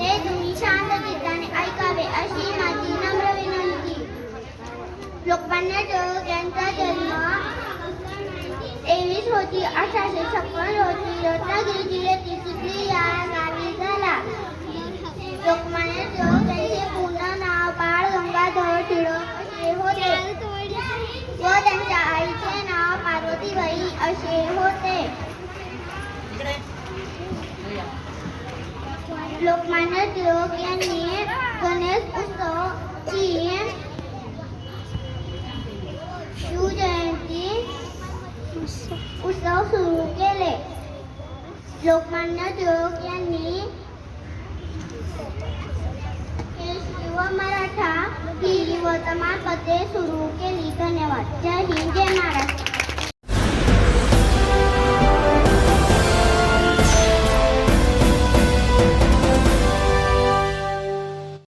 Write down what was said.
ते तुम्ही शांत गीताने ऐकावे अशी माझी नम्र विनंती. लोकमान्य टिळक यांचा जन्म तेवीस होती अठराशे छप्पन होती रत्नागिरी जिल्ह्यातील सुटली. या गावी झाला. लोकमान्य टिळक यांचे पूर्ण नाव बाळ गंगाधर टिळक असे होते. व त्यांच्या आईचे नाव पार्वतीबाई असे होते लोकमान्य टिळक यांनी गणेश उत्सवची शिवजयंती उत्सव सुरू केले. लोकमान्य टिळक यांनी व मराठा ही वर्तमानपत्रे सुरू केली. धन्यवाद. जय हिंद जय